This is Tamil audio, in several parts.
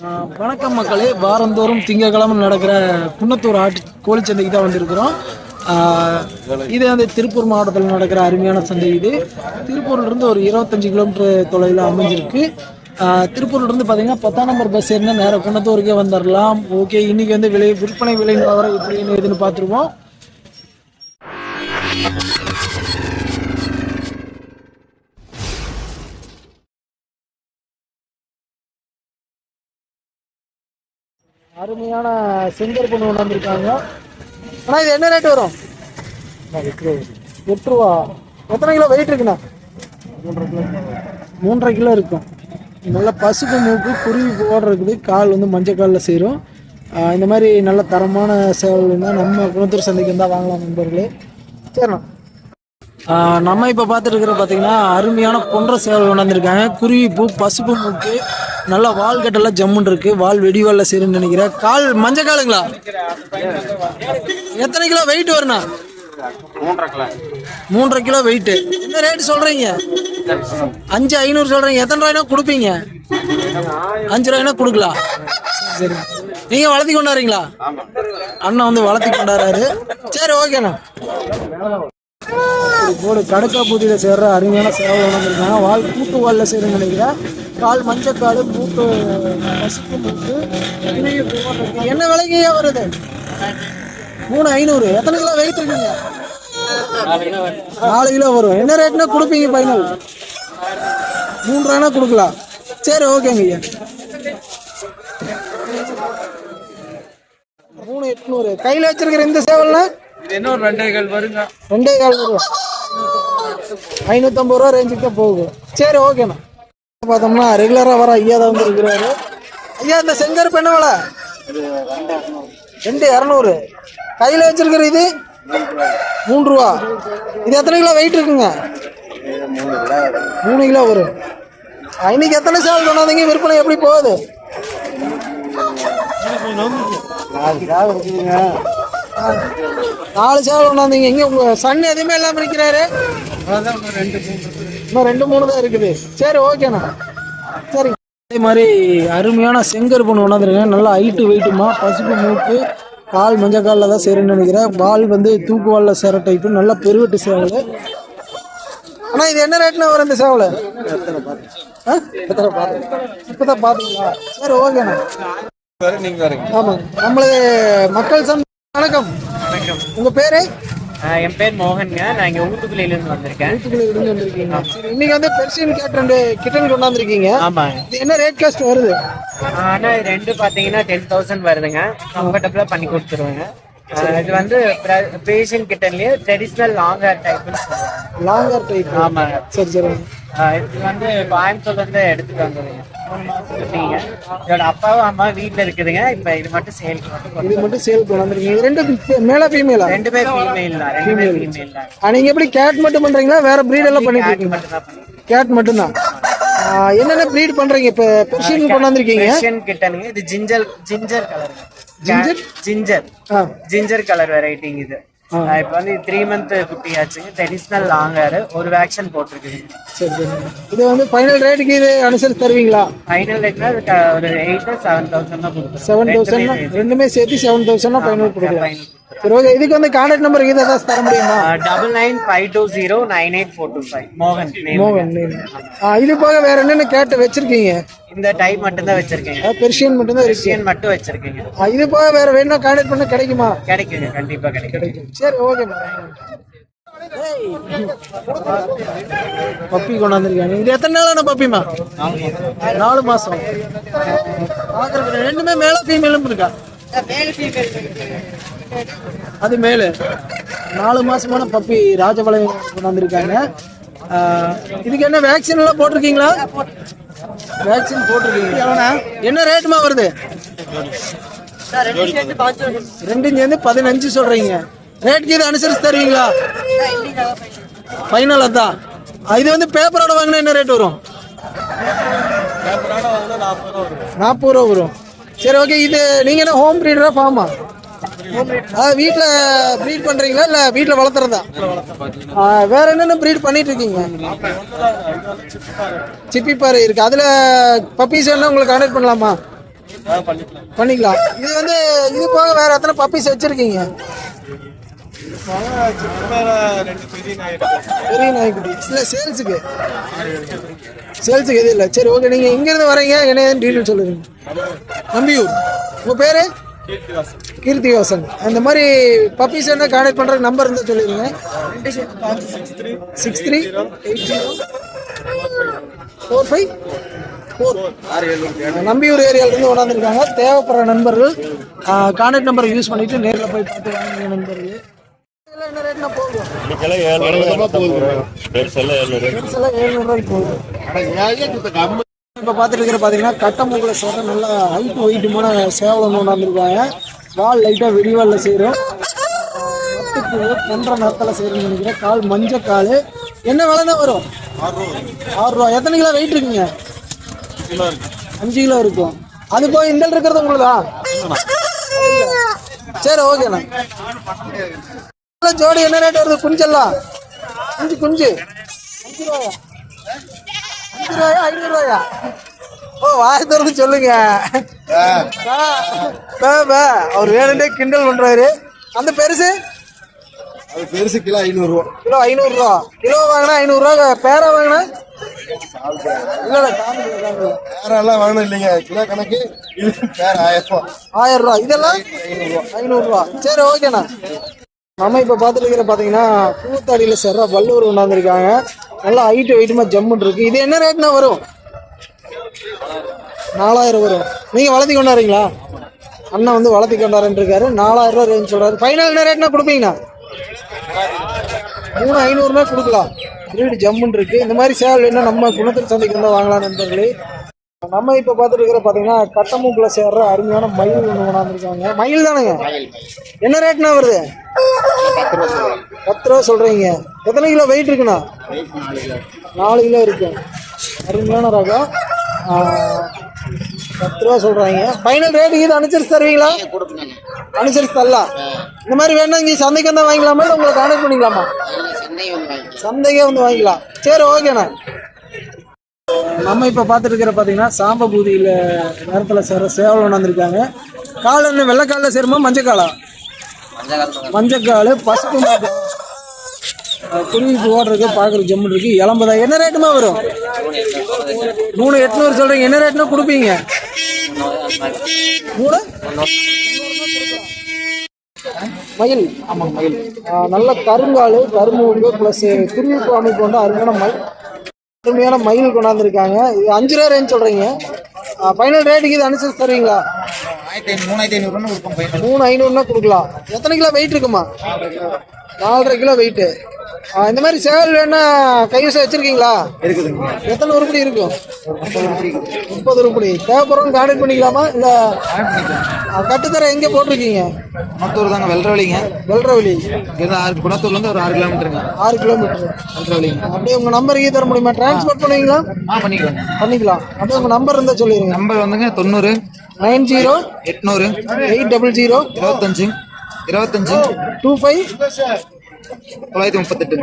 வணக்கம் மக்களே. வாரந்தோறும் திங்கக்கிழமை நடக்கிற குன்னத்தூர் ஆட்டு கோழிச்சந்தைக்கு தான் வந்திருக்கிறோம். இது வந்து திருப்பூர் மாவட்டத்தில் நடக்கிற அருமையான சந்தை இது. திருப்பூர்லேருந்து ஒரு இருபத்தஞ்சி கிலோமீட்டர் தொலைவில் அமைஞ்சிருக்கு. திருப்பூர்லேருந்து பார்த்தீங்கன்னா பத்தாம் நம்பர் பஸ் ஏறினா நேராக குன்னத்தூருக்கே வந்துடலாம் ஓகே இன்றைக்கி வந்து விலை விற்பனை விலை நிலவரம் எப்படின்னு எதுன்னு பார்த்துருவோம் அருமையான செங்கல் பொண்ணு கொண்டு வந்திருக்காங்க. ஆனால் இது என்ன ரேட் வரும்? எட்டு ரூபா எத்தனை கிலோ வெயிட் இருக்குண்ணா? மூன்றரை கிலோ இருக்கும். நல்ல பசுப்பு மூக்கு குருவி போட இருக்குது. கால் வந்து மஞ்சள் காலில் சேரும். இந்த மாதிரி நல்ல தரமான சேவல் தான் நம்ம குணத்தூர் சந்தைக்கு இருந்தால் வாங்கலாம் நண்பர்களே. சரிண்ணா. நம்ம இப்போ பார்த்துட்டு இருக்கிற பார்த்தீங்கன்னா அருமையான பொன்ற சேவல் கொண்டாந்துருக்காங்க குருவி பூ பசுப்பு மூக்கு நல்லா வால் கட்டெல்லாம் ஜம்முன்னு இருக்கு. வால் வெடிவால்ல சரின்னு நினைக்கிறேன். கால் மஞ்சள் காலுங்களா? எத்தனை கிலோ வெயிட் வருண்ணா? மூன்றரை கிலோ. வெயிட் என்ன ரேட் சொல்றீங்க? அஞ்சு ஐநூறு சொல்றீங்க. எத்தனை ரூபாய்னா கொடுப்பீங்க? அஞ்சு ரூபாய்னா கொடுக்கலாம். சரி நீங்க வளர்த்தி கொண்டாடுறீங்களா? அண்ணன் வந்து வளர்த்தி கொண்டாடுறாரு. சரி ஓகேண்ணா போடு. கடக்கா பூதியில் சேர்ற அருமையான சேவை வந்திருக்காங்க வால் கூட்டு வாலில் சேருன்னு நினைக்கிறேன். கால் மஞ்சக்கால் மூட்டு பசுப்பு மூக்கு. என்ன விலைக்கு வருது? மூணு ஐநூறு. எத்தனை கிலோ வெயிட் இருக்குங்க? நாலு கிலோ வரும். என்ன ரேட்னா கொடுப்பீங்க பைனல் மூணு கொடுக்கலாம். சரி ஓகேங்க ஐயா. மூணு எட்நூறு. கையில் வச்சிருக்கிற இந்த சேவல்னா? இது ரெண்டே கால் வருங்க? ரெண்டே கால் ரூபா ஐநூற்றம்பது ரூபா ரேஞ்சுக்கு தான் போகுது. சரி ஓகேண்ணா பார்த்தோம்னா ரெகுலராக வர ஐயா தான் வந்து இருக்கிறாரு ஐயா இந்த செங்கருப்பு என்ன விலை? ரெண்டு இரநூறு. கையில் வச்சிருக்கிற இது? மூணு ரூபா. இது எத்தனை கிலோ வெயிட் இருக்குங்க? மூணு கிலோ வரும். இன்னைக்கு எத்தனை சேவல் கொண்டாந்தீங்க? விற்பனை எப்படி போகுது? ஆ, நாலு சேவல் கொண்டாந்தீங்க இங்க உங்க சன் எதுவுமே இல்லாம நிக்கிறாரு. அதான் ஒரு ரெண்டு மூணு இன்னும் ரெண்டு மூணு தான் இருக்குது. சரி ஓகேண்ணா சரி. அதே மாதிரி அருமையான செங்கருப்பு ஒன்று கொண்டாந்துருக்கேன் நல்லா ஹைட்டு வெயிட்டுமா பசுப்பு மூக்கு கால் மஞ்சள் காலில் தான் சேருன்னு நினைக்கிறேன். பால் வந்து தூக்கு வாலில் சேர டைப்பு நல்லா பெருவெட்டு சேவல். அண்ணா இது என்ன ரேட்னா வரும் இந்த சேவல்? இப்போ தான் பார்த்தீங்களா? சரி ஓகேண்ணா ஆமாங்க நம்மளது மக்கள் சந்தை வணக்கம். வணக்கம். உங்கள் பேர்? என் பேர் மோகன்ங்க. நான் இங்க ஊத்துக்குளியிலிருந்து வந்திருக்கேன். வீட்டுக்குள்ளே இருந்து வந்திருக்கீங்க சரி இன்னைக்கு வந்து பெர்சியன் கேட் ரெண்டு கிட்டன் கொண்டாந்துருக்கீங்க. இது என்ன ரேட் காஸ்ட் வருது? ஆனா ரெண்டு பாத்தீங்கன்னா டென் தௌசண்ட் வருதுங்க. கம்ஃபர்டபுளா பண்ணி கொடுத்துருவேங்க. இது வந்து பேஷன் கிட்டன்லயே ட்ரெடிஷ்னல் லாங் ஹேர் டைப்னு சொல்லுவாங்க. லாங்கர் டைப் ஆமாங்க சரி சரி. இது வந்து கோயம்புத்தூர்ல இருந்து எடுத்துட்டு குட்டிங்க. இதோட அப்பாவும் அம்மா வீட்ல இருக்குதுங்க. இப்ப இது மட்டும் கொண்டு இது மட்டும் சேல் இது ரெண்டு மேலா ஃபீமேலா ரெண்டு பேர் ஃபீமேல் தான். ரெண்டு பேர் ஃபீமேல் தான். நீங்க எப்படி கேட் மட்டும் பண்றீங்களா? வேற breed எல்லாம் பண்ணிட்டு இருக்கீங்க மட்டும் தான் என்னென்ன breed பண்றீங்க? இப்ப பெர்சியன் கொண்டாந்துருக்கீங்க. Persian கிட்டனுங்க. இது ஜிஞ்சர் ஜிஞ்சர் Ginger? ஜிஞ்சர் ஆ. ஜிஞ்சர் கலர் வெரைட்டிங் இது. இப்போ வந்து த்ரீ மந்த் குட்டி ஆச்சுங்க ட்ரெடிஷ்னல் லாங் ஹேர் ஒரு வேக்சின் போட்டிருக்குங்க சரி சரி. இது வந்து ஃபைனல் ரேட்டுக்கு இது அனுசரித்து தருவீங்களா? ஃபைனல் ரேட்னா ஒரு எயிட் செவன் தௌசண்ட் தான் கொடுக்குறோம். செவன் தௌசண்ட் ரெண்டுமே சேர்த்து செவன் தௌசண்ட்னா ஃபைனல் கொடுக்கலாம். சரி ஓகே இதுக்கு வந்து கான்டாக்ட் நம்பர் இதை ஏதாவது தர முடியுமா? Double nine five two zero nine eight four two five மோகன். மோகன் இது போக வேற என்னென்ன கேட்டு வச்சிருக்கீங்க? இந்த டைப் மட்டும் தான் வச்சிருக்கேங்க பெர்ஷியன் மட்டும்தான் இருக்கு. பெர்சியன் மட்டும் வச்சிருக்கீங்க. இது போக வேற வேணும் கான்டாக்ட் பண்ண கிடைக்குமா? கிடைக்குங்க கண்டிப்பா கிடைக்கும். சரி ஓகே பப்பி கொண்டாந்துருக்காங்க. இது எத்தனை நாளான பப்பிமா நாலு மாசம். ரெண்டுமே மேல ஃபீமேலும் இருக்கா அது மேலு நாலு மாசமான பப்பி ராஜபாளையம் கொண்டாந்துருக்காங்க. இதுக்கு என்ன வேக்சின் எல்லாம் போட்டிருக்கீங்களா? வேக்சின் போட்டிருக்கீங்க. என்ன ரேட்டுமா வருது? ரெண்டும் சேர்ந்து பதினஞ்சு சொல்றீங்க. ரேட்டுக்கு இது அனுசரிச்சு தருவீங்களா? ஃபைனல் அதான் இது வந்து பேப்பரோட வாங்கினா என்ன ரேட் வரும்? நாற்பது ரூபா வரும். சரி ஓகே இது நீங்க என்ன ஹோம் ப்ரீடரா ஃபார்மா வீட்டில் ப்ரீட் பண்ணுறீங்களா இல்லை வீட்டில் வளர்த்துறதா? வேற என்னென்ன ப்ரீட் பண்ணிட்டு இருக்கீங்க சிப்பிப்பாறை இருக்கு. அதில் பப்பீஸ் வேணா உங்களுக்கு கான்டாக்ட் பண்ணலாமா? பண்ணிக்கலாம். இது வந்து இது போக வேற எத்தனை பப்பீஸ் வச்சிருக்கீங்க? பெரிய நாய்க்குட்டி. இல்லை சேல்ஸுக்கு சேல்ஸுக்கு எதுவும் இல்லை. சரி ஓகே நீங்கள் எங்கேருந்து வரீங்க. என்ன டீட்டெயில் சொல்லுங்க நம்பியூர். உங்கள் பேர்? கீர்த்திவாசன். கீர்த்திவாசன். அந்த மாதிரி பப்பீஸ் என்ன கான்டாக்ட் பண்ணுறதுக்கு நம்பர் இருந்தால் சொல்லிடுங்க six three eight zero four five four Nambiyur ஏரியாவிலேருந்து கொண்டாந்துருக்காங்க. தேவைப்படுற நண்பர்கள் கான்டாக்ட் நம்பரை யூஸ் பண்ணிவிட்டு நேரில் போய் பார்த்து வாங்குங்க நண்பர்கள் போகுது? இப்போ பார்த்துட்டு இருக்கிற பார்த்தீங்கன்னா கட்டமுக்கில் சொல்கிற நல்லா ஹைட் ஒயிட்டுமான சேவலம் கொண்டாந்துருக்காங்க வால் லைட்டாக வெடிவாலில் செய்கிறோம் பத்துக்கு ஒன்றரை நேரத்தில் செய்கிறோம்னு நினைக்கிறேன். கால் மஞ்சள் கால். என்ன விலை தான் வரும்? ஆறு ரூபா எத்தனை கிலோ வெயிட் இருக்குங்க? அஞ்சு கிலோ இருக்கும். அது போய் இந்த இருக்கிறது உங்களுதா? சரி ஓகேண்ணா ஜோடி என்ன ரேட் வருது? குஞ்செல்லாம்? குஞ்சு குஞ்சு. அஞ்சு ரூபாயா அஞ்சு ரூபாயா ஐநூறு ரூபாயா ஓ வாய திறந்து சொல்லுங்க. அவர் வேணுண்டே கிண்டல் பண்றாரு. அந்த பெருசு? அது பெருசு கிலோ ஐநூறுரூவா கிலோ ஐநூறு ரூபா கிலோ வாங்கினா ஐநூறு ரூபா பேரா வாங்கினா? எல்லாம் வேணும் இல்லைங்க. கிலோ கணக்கு இது வேற ஆயிரம் ஆயிரம் ரூபா. இதெல்லாம்? ஐநூறு ரூபா சரி ஓகேண்ணா. நம்ம இப்போ பார்த்துட்டு இருக்கிற பார்த்தீங்கன்னா கூத்தாடியில் சேர்ற வல்லூர் கொண்டாந்துருக்காங்க. நல்லா ஹைட்டு வெயிட்டுமா ஜம்முன்னு இருக்கு. இது என்ன ரேட்னா வரும்? நாலாயிரம் வரும். நீங்கள் வளர்த்தி கொண்டாடுறீங்களா? அண்ணன் வந்து வளர்த்தி கொண்டாருன்னு இருக்காரு நாலாயிரம் ரூபா ரேஞ்ச் சொல்றாரு. ஃபைனல் என்ன ரேட்னா கொடுப்பீங்கண்ணா? மூணு ஐநூறுனா கொடுக்கலாம். வீடு ஜம்முன்னு இருக்கு. இந்த மாதிரி சேவல் என்ன நம்ம குணத்தில் சந்தைக்கு வந்தால் வாங்கலாம் நண்பர்களே. நம்ம இப்போ பார்த்துட்டு இருக்கிற பார்த்தீங்கன்னா கட்டமுக்கில் சேர்ற அருமையான மயில் ஒன்று கொண்டாந்துருக்காங்க. மயில் தானேங்க? என்ன ரேட்னா வருது? பத்து ரூபா சொல்கிறீங்க எத்தனை கிலோ வெயிட் இருக்குண்ணா? நாலு கிலோ. இருக்கு. அருமையான ரகம் பத்து ரூபா சொல்கிறாங்க ஃபைனல் ரேட்டு இது அனுசரிச்சு தருவீங்களா? அனுசரிச்சு தரலாம் இந்த மாதிரி வேணா இங்கே சந்தைக்கு வந்தால் வாங்கிக்கலாமா இல்லை உங்களை கான்டாக்ட் பண்ணிக்கலாமா? சந்தைக்கே வந்து வாங்கிக்கலாம். சரி ஓகேண்ணா நம்ம இப்போ பார்த்துருக்கிற பார்த்தீங்கன்னா பார்த்தீங்கன்னா சாம்பபூதியில் நேரத்தில் சேர சேவல் கொண்டாந்துருக்காங்க கால் என்ன வெள்ளைக்காலில் சேருமா மஞ்சக்காலா மஞ்சக்கால் பசுப்பு மாடு குருவிக்கு ஓடுறதுக்கு பார்க்குறது ஜம்மு இருக்கு. இளம்பதா என்ன ரேட்டுமா வரும்? மூணு எட்நூறு சொல்கிறீங்க என்ன ரேட்னா கொடுப்பீங்க? மூணு? மயில். ஆமாம் மயில். நல்ல கருங்கால் கரும்பு ப்ளஸ் குருவி அமைப்பு கொண்ட அருமையான மயில். அருமையான மயில் கொண்டாந்துருக்காங்க. இது அஞ்சு ரூபா ரேஞ்ச் சொல்கிறீங்க ஃபைனல் ரேட்டுக்கு இது அனுசரிச்சு தருவீங்களா? மூணு ஐநூறுனா கொடுக்கலாம். எத்தனை கிலோ வெயிட் இருக்குமா? நாலரை கிலோ வெயிட்டு இந்த மாதிரி சேவல் வேணா கைவசம் வச்சிருக்கீங்களா? இருக்குதுங்க எத்தனை உருப்படி இருக்கும் முப்பது உருப்படி. தேவைப்படுறவங்க கான்டாக்ட் பண்ணிக்கலாமா? இல்லை கட்டுத்தர எங்கே போட்டிருக்கீங்க? குணத்தூர் தாங்க வெள்ளரவழிங்க வெல்ரவலி. இங்கேருந்து ஆறு குணத்தூர்லேருந்து ஒரு ஆறு கிலோமீட்டருங்க. ஆறு கிலோமீட்டர். வெள்ளரவழிங்க அப்படியே உங்கள் நம்பர் தர முடியுமா? டிரான்ஸ்போர்ட் பண்ணுவீங்களா? ஆ பண்ணிக்கலாங்க பண்ணிக்கலாம். அப்படியே உங்கள் நம்பர் இருந்தால் சொல்லிடுங்க நம்பர் வந்துங்க தொண்ணூறு. நைன் ஜீரோ எட்நூறு. எயிட் டபுள் ஜீரோ இருபத்தஞ்சு. இருபத்தஞ்சு. டூ ஃபைவ் தொள்ளாயிரத்தி முப்பத்தெட்டு.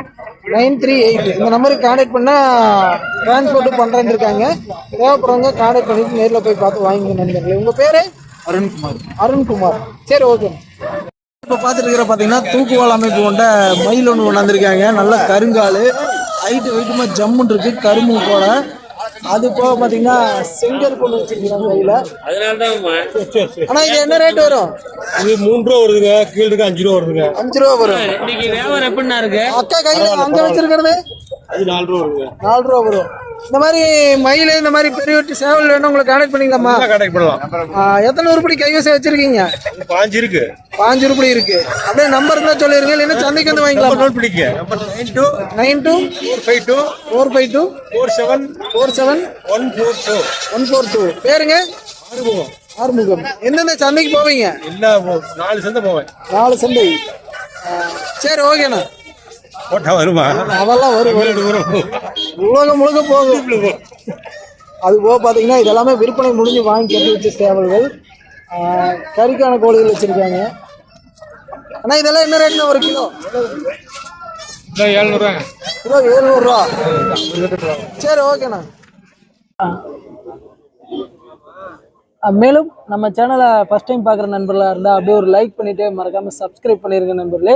நைன் த்ரீ எயிட் இந்த நம்பருக்கு கான்டாக்ட் பண்ணால் டிரான்ஸ்போர்ட் பண்ணுறேன்னு இருக்காங்க தேவைப்படுறவங்க கான்டாக்ட் பண்ணிட்டு நேரில் போய் பார்த்து வாங்கிங்க நண்பர்களே. உங்கள் பேர்? அருண்குமார். அருண்குமார். சரி ஓகே இப்போ பார்த்துட்டு இருக்கிற பார்த்தீங்கன்னா தூக்குவால் அமைப்பு கொண்ட மயில் ஒன்று கொண்டாந்துருக்காங்க. நல்ல கருங்கால் ஹைட்டு வெயிட்டுமா ஜம்முன்னு இருக்கு கரும்பு போல அது போக பார்த்தீங்கன்னா செங்கல் கொண்டு வச்சிருக்காங்க கையில். ஆனால் இது என்ன ரேட் வரும்? இது மூணு ரூபா வருதுங்க கீழே இருக்கு அஞ்சு ரூபா வருதுங்க. அஞ்சு ரூபா வரும். இன்னைக்கு வியாபாரம் எப்படின்னா இருக்கு? அக்கா கையில் அங்கே வச்சிருக்கிறது? அது நாலு ரூபா வருதுங்க. நாலு ரூபா வரும். இந்த மாதிரி மயில் இந்த மாதிரி பெரிய வெட்டி சேவல் வேணும் உங்களுக்கு கான்டாக்ட் பண்ணிக்கலாமா? கான்டாக்ட் பண்ணலாம் எத்தனை உருப்படி கைவசம் வச்சிருக்கீங்க? பாஞ்சு இருக்கு. பாஞ்சு உருப்படி இருக்கு. அப்படியே நம்பர் இருந்தா சொல்லிருங்க இல்லைன்னா சந்தைக்கு வந்து வாங்கிக்கலாம்? நோட் பிடிக்க number nine two nine two four five two four five two four seven four seven one four two one four two பேருங்க? ஆறுமுகம். ஆறுமுகம். எந்தெந்த சந்தைக்கு போவீங்க? எல்லா நாலு சந்தை போவேன். நாலு சந்தை. சரி ஓகேண்ணா போட்டா வருமா? அதெல்லாம் வரும் வரும். உலகம் முழுக்க போகும். அது போக பார்த்தீங்கன்னா இதெல்லாமே விற்பனை முடிஞ்சு வாங்கி கட்டி வச்ச சேவல்கள். கறிக்கான கோழிகள் வச்சிருக்காங்க. அண்ணா இதெல்லாம் என்ன ரேட்னா ஒரு கிலோ? ஏழ்நூறுவாங்க. கிலோ ஏழ்நூறுரூவா சரி ஓகேண்ணா. மேலும் நம்ம சேனலை ஃபஸ்ட் டைம் பார்க்குற நண்பர்களாக இருந்தால் அப்படியே ஒரு லைக் பண்ணிவிட்டு மறக்காமல் சப்ஸ்கிரைப் பண்ணிருங்க நண்பர்களே.